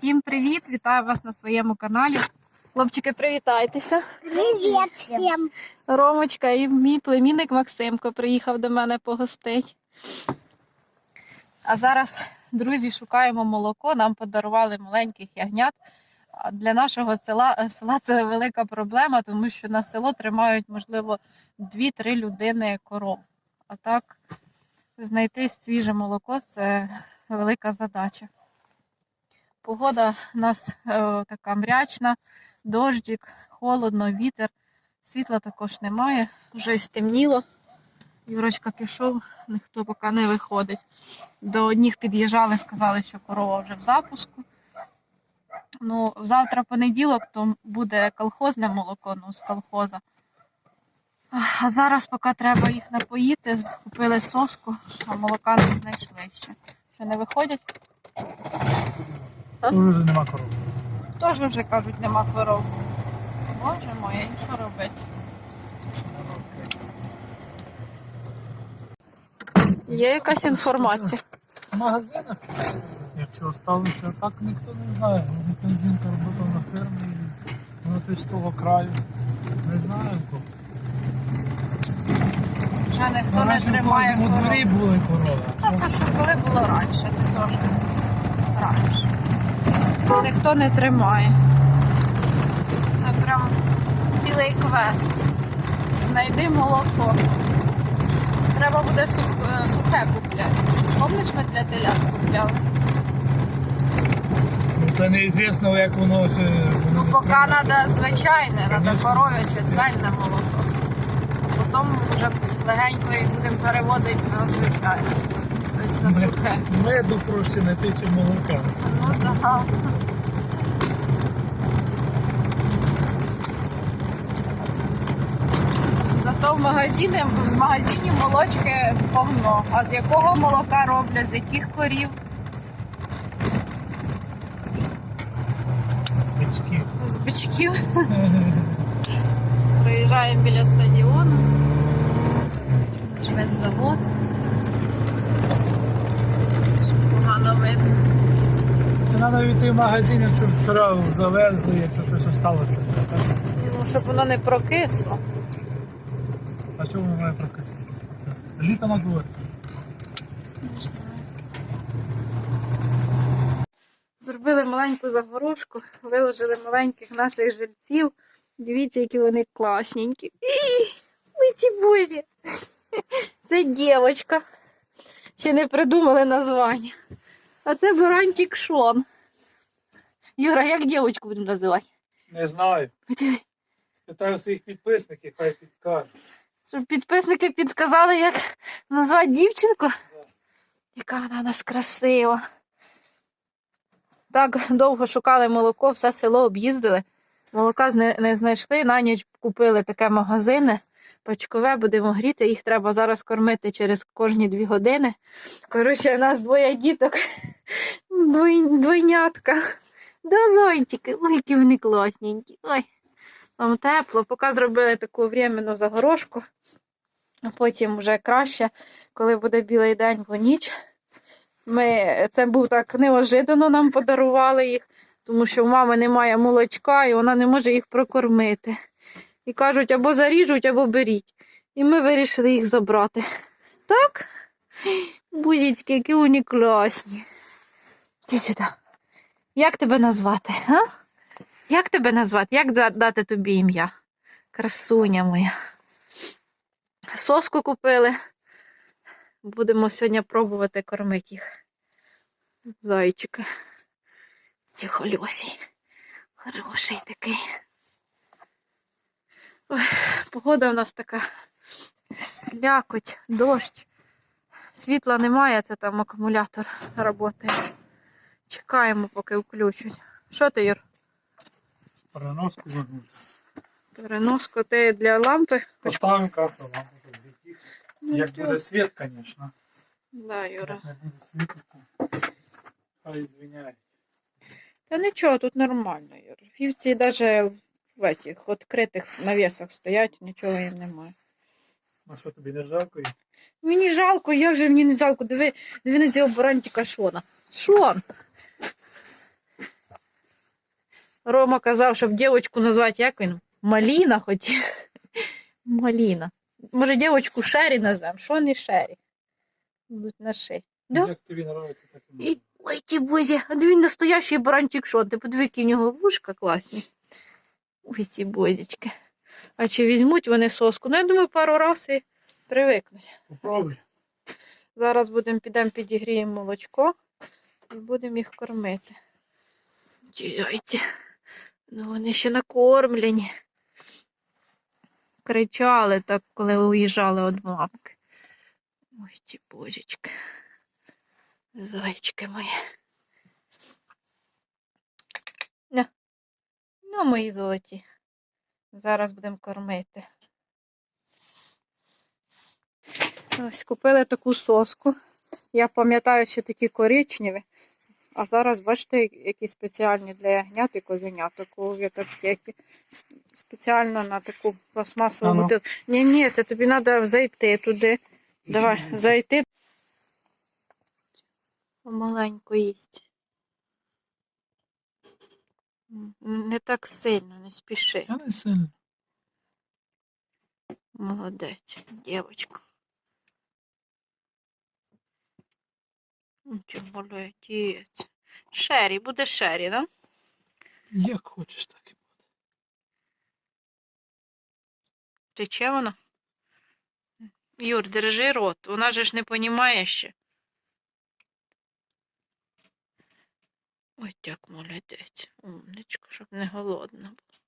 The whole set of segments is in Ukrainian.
Всім привіт! Вітаю вас на своєму каналі. Хлопчики, привітайтеся. Привет всем! Ромочка і мій племінник Максимко приїхав до мене погостить. А зараз, друзі, шукаємо молоко. Нам подарували маленьких ягнят. Для нашого села, села це велика проблема, тому що на село тримають, можливо, 2-3 людини коров. А так, знайти свіже молоко це велика задача. Погода у нас е, така мрячна, дождик, холодно, вітер. Світла також немає, вже стемніло. Юрочка пішов, ніхто поки не виходить. До одних під'їжджали, сказали, що корова вже в запуску. Ну, завтра понеділок, то буде колхозне молоко, ну, з колхоза. А зараз поки треба їх напоїти, купили соску, а молока не знайшли ще. Що не виходять? А? Тут вже нема коров. Теж вже кажуть, нема коров. Боже моє, і що робити? Є якась інформація. В магазинах, якщо сталося, так ніхто не знає. Той жінка робота на фермі, і вона теж з того краю. Не знаю. кого. Вже ніхто Ну, не тримає коров. дворі були корови. Та то, що коли було раніше, ти теж раніше. Ніхто не тримає. Це прям цілий квест. Знайди молоко. Треба буде сух- сухе купляти. Помниш, ми для телят купляли? Це неізвісно, як воно ще. Ну, поки треба звичайне, треба коров'яче, цельне молоко. Потім вже легенько їх будемо переводити на звичайне. Тобто на сухе. Меду проще не тиче молока. Ну. Зато в магазині, в магазині молочки повно. А з якого молока роблять, з яких корів? Бички. З бичків. Приїжджаємо біля стадіону. Шведзавод. Треба йти в магазин, якщо вчора завезли, якщо щось сталося. Ну, щоб воно не прокисло. А чому воно має прокисати? Літо на дворі. Зробили маленьку загорожку, виложили маленьких наших жильців. Дивіться, які вони класненькі. Бозі. Це дівчинка. Ще не придумали названня. А це баранчик Шон. Юра, як дівчинку будемо називати? Не знаю. Спитаю своїх підписників, хай підкажуть. Щоб підписники підказали, як назвати дівчинку. Яка вона у нас красива. Так довго шукали молоко, все село об'їздили. Молока не знайшли. На ніч купили таке магазине. Пачкове будемо гріти, їх треба зараз кормити через кожні дві години. Коротше, у нас двоє діток, Двой, двойнятка. Да зайчики, ой, які вони класненькі. Ой, там тепло. Поки зробили таку временну загорожку, а потім вже краще, коли буде білий день, бо ніч. Ми, це був так неожиданно нам подарували їх, тому що в мами немає молочка і вона не може їх прокормити. І кажуть, або заріжуть, або беріть. І ми вирішили їх забрати. Так? Бузічки, які вони класні. Ти сюди. Як тебе назвати? А? Як тебе назвати? Як дати тобі ім'я? Красуня моя. Соску купили. Будемо сьогодні пробувати кормити їх. Зайчика. Тихольосій. Хороший такий. Ой, погода у нас така слякоть, дощ. Світла немає, це там акумулятор працює. Чекаємо, поки включать. Що ти, Юр? Переноску загнути. Переноску ти для лампи? Поставимо касу, лампу тут Ну, Як буде світ, звісно. Да, Юра. Як не буде світу, то хай звиняє. Та нічого, тут нормально, Юр. Вівці навіть в этих відкритих навісах стоять, нічого їм немає. А що тобі не жалко? їх? Мені жалко, як же мені не жалко. Диви, диви на цього баранчика Шона. Шон! Рома казав, щоб дівчинку назвати, як він? Маліна хотів. Маліна. Може, дівчинку Шері назвемо? Що не Шері? Будуть на шиї. Да? Як тобі подобається, так і І, ой, ті бозі, а він настоящий баранчик шон. Ти подиви, які в нього вушка класні. Ой, ці бозічки. А чи візьмуть вони соску? Ну, я думаю, пару разів і привикнуть. Попробуй. Зараз будемо підемо підігріємо молочко і будемо їх кормити. Чуйте. Ну, вони ще накормлені. Кричали так, коли уїжджали від мамки. Ой, ті божечки. Зайчики мої. На. Ну, мої золоті. Зараз будемо кормити. Ось купили таку соску. Я пам'ятаю, що такі коричневі. А зараз, бачите, які спеціальні для ягнят і козенят. Таку є спеціально на таку пластмасову Ано. бутилку. Ні, ні, це тобі треба зайти туди. Давай, зайти. Помаленьку їсть. Не так сильно, не спіши. Я не сильно. Молодець, дівчинка. Нічого, молодець. Шері, буде Шері, да? Як хочеш, так і буде. Тече вона? Юр, держи рот, вона же ж не понімає ще. Ой, як молодець. Умничка, щоб не голодна була.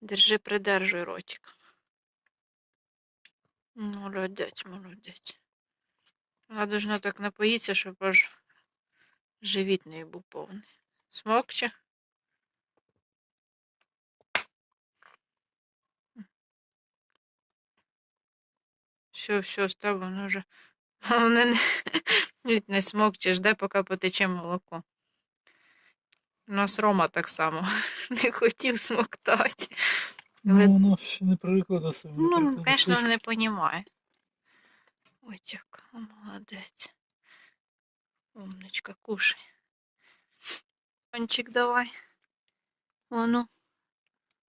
Держи, придержуй ротик. Молодець, молодець. Вона должна так напоїтися, щоб аж живіт не був повний. Смокче? Все, все, став, воно вже. Головне не, навіть не смокче, жде, поки потече молоко. У нас Рома так само не хотів смоктати. Але- Ну, воно ще не привикло до себе. Ну, звісно, не розуміє. Ой, як, молодець. Умничка, кушай. Кончик давай. О, ну.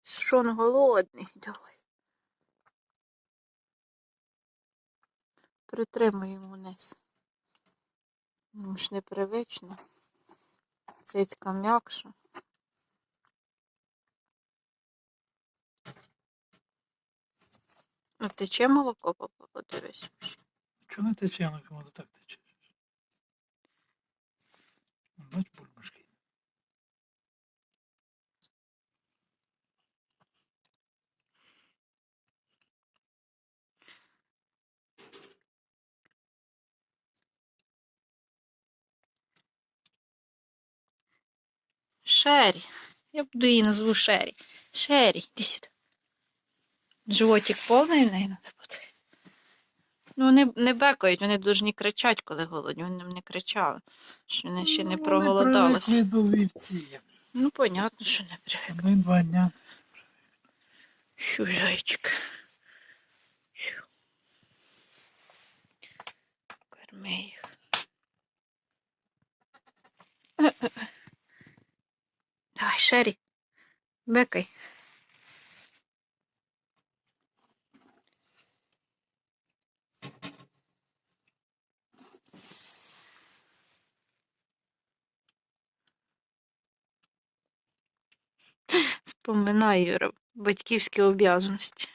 Що он голодний? Давай. Притримай йому вниз. Йому ж непривично. Цицька м'якша. Ну, тече молоко, папа, подивись. Чого не тече, воно кому так тече? Бач бульбашки. Шері. Я буду її назву Шері. Шері, іди сюди. Животик повний в неї треба подивитися. Ну, вони не бекають, вони повинні кричати, коли голодні. Вони не кричали, що вони ще не Ну, вівці. Ну, понятно, що не привик. Ми два дня. Що, зайчик? Корми їх. Е-е-е. Давай, Шері. Бекай. Споминай, Юра, батьківські обов'язаності.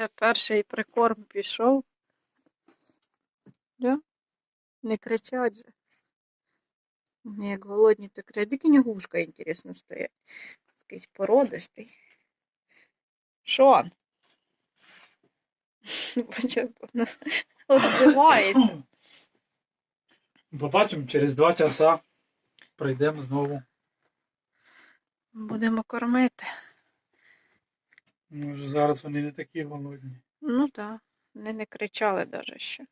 Е, Перший прикорм пішов. Да? Не кричать же. Як голодні, то кричать. Дикі нягушка, інтересно, стоять. Якийсь породистий. Шон. Почав відзивається. Побачимо, через два часа прийдемо знову. Будемо кормити. Може, зараз вони не такі голодні. Ну так, вони не кричали навіть ще.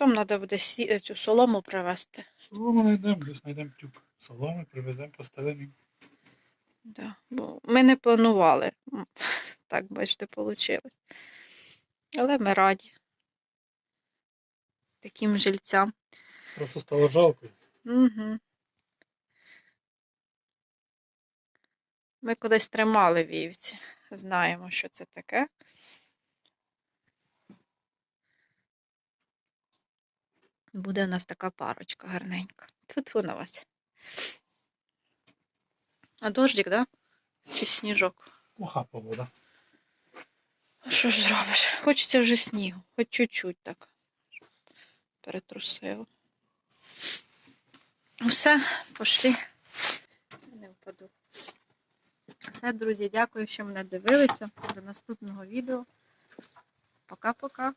Потім треба буде сі... цю солому привезти. Солому знайдемо, десь знайдемо тюк. Соломи привеземо, поставимо. Да. Бо ми не планували. Так, бачите, вийшло. Але ми раді таким жильцям. Просто стало жалко. Угу. Ми кудись тримали вівці. Знаємо, що це таке. Буде у нас така парочка гарненька. Тут вона вас. А дождик, да? Чи сніжок? Плоха погода. А що ж зробиш? Хочеться вже снігу, хоч чуть-чуть так. Перетрусило. Ну, Все, пошли. Не впаду. Все, друзі, дякую, що мене дивилися. До наступного відео. Пока-пока.